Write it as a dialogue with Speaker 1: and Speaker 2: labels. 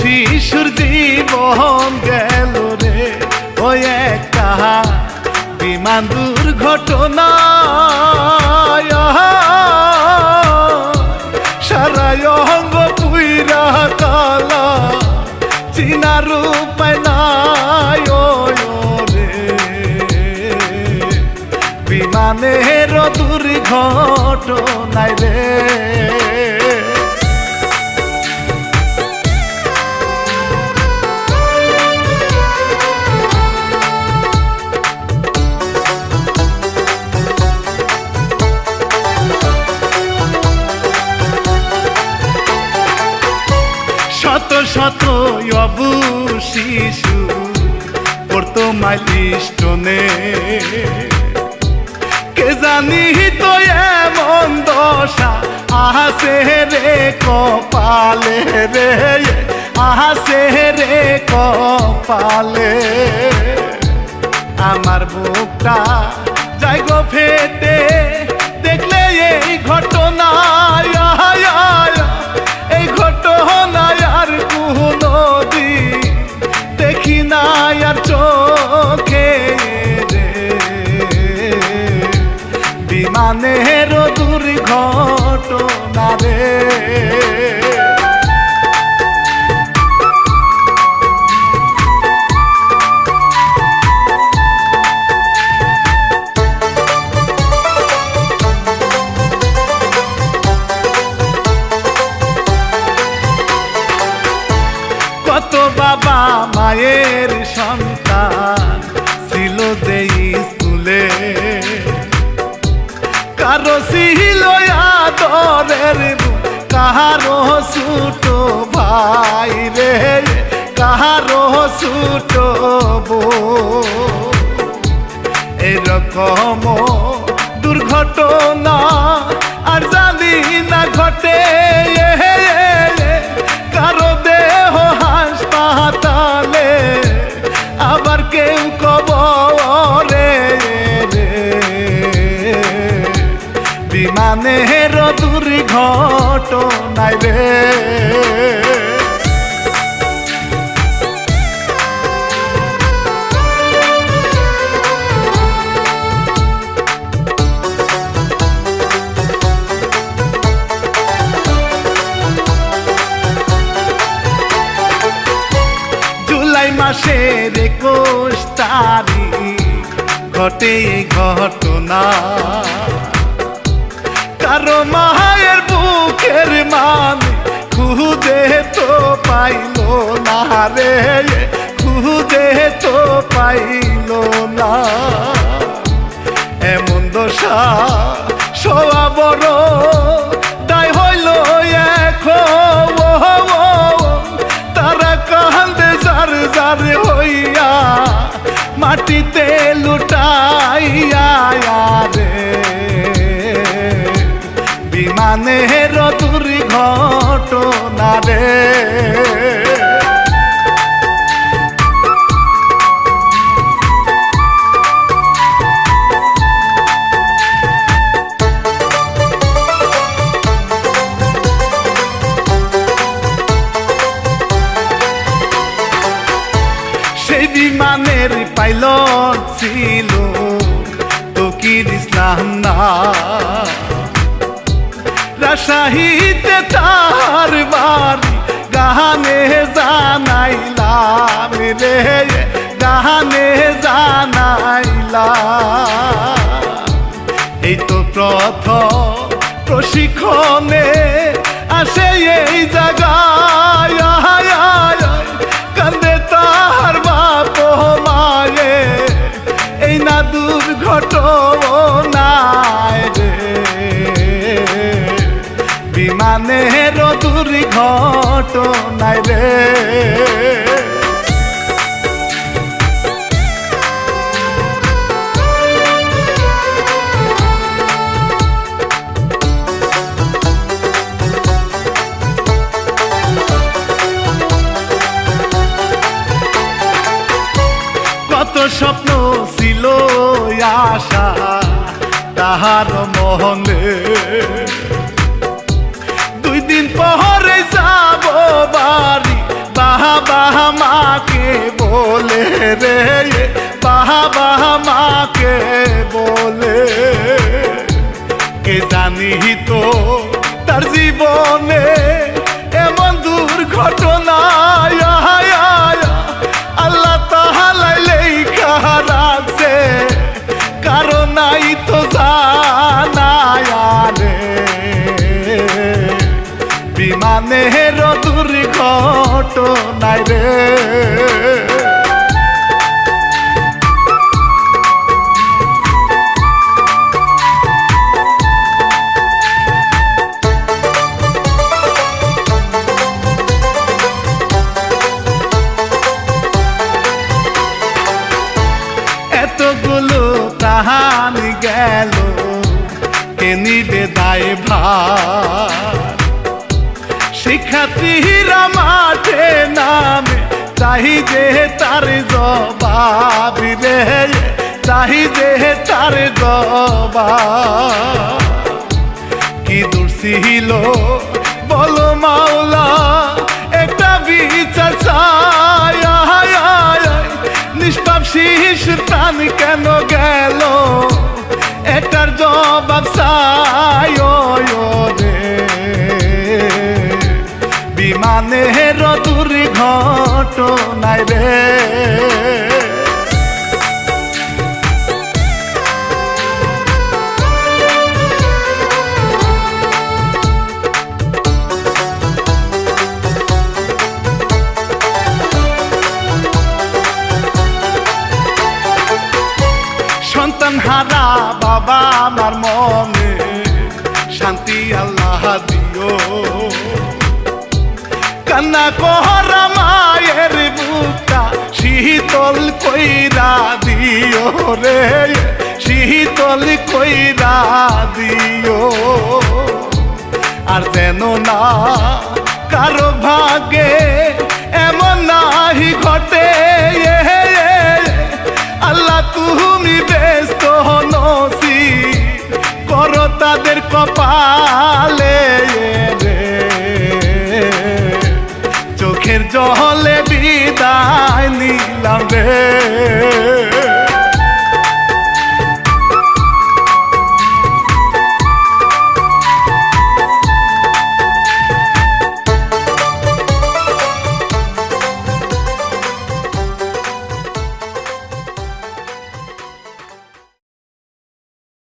Speaker 1: শিশুর জীবন গেল রে। ওই একটা বিমান দুর্ঘটনা। সারায় অঙ্গ পুইরা কালা চিনার উপায় নাই রে বিমানের দুর্ঘটনায় রে। শত শত অবু শিশু পড়তো মাইলিস্টনে কে জানি তো এমন দশা আহাসে রে কপালে রে, আহাসে রে কপালে। আমার বুকটা, যাই গো ফেটে কত বাবা মায়ের সন্তান ছিল দেই স্কুলে। কারও ছিল আদরের কাহারো ছুটো ভাই রে, কাহারো বোন এরকম দুর্ঘটনা আর জানি না ঘটে। মাসের একুশ তারিখ ঘটে ঘটনা। কারও মায়ের বুকের মান খুদে তো পাইল না রে খুদে তো পাইল না। এমন দশা সবা মাটিতে লুটাইয়া রে। বিমানের দুর্ঘটনা রে। বিমানের পাইলট ছিল। তকির ইসলাম না। রাজশাহীতে তার বাড়ি গানে জানাইলাম রে গানে জানাইলাম। এই তো প্রথম প্রশিক্ষণে আসে এই জায়গায় কত স্বপ্ন ছিল আশা তাহার মহলে। দুই দিন পরে যাব বাড়ি, বাহা বাহা মাকে বলে রে বাহা বাহা মাকে বলে। কে জানি তো তার জীবনে এমন দুর্ঘটনা বিমানের দুর্ঘটনায় রে। এতগুলো কাহানি গেল কে নিবে দায় ভার? শিক্ষার্থীরা মাঠে নামে। চাহি যে তার জবাব রে, চাহি যে তার জবাব। কি দূর ছিল বলো মাওলা, একটা বিচার চাই। নিষ্পাপ শিশু প্রাণ কেন গেল? এটার জবাব চাই ও রে বিমানের দুর্ঘটনায় রে। সন্তান হারা বাবা আমার মনে শান্তি আল্লাহ কান্না কহরা মায়ের বুকটা শীতল কইরা দিও রে, শীতল কইরা দিও। আর যেন না কারও ভাগে এমন নাহি ঘটে, আল্লাহ তুমি ব্যস্ত নসি করো তাদের কপালে।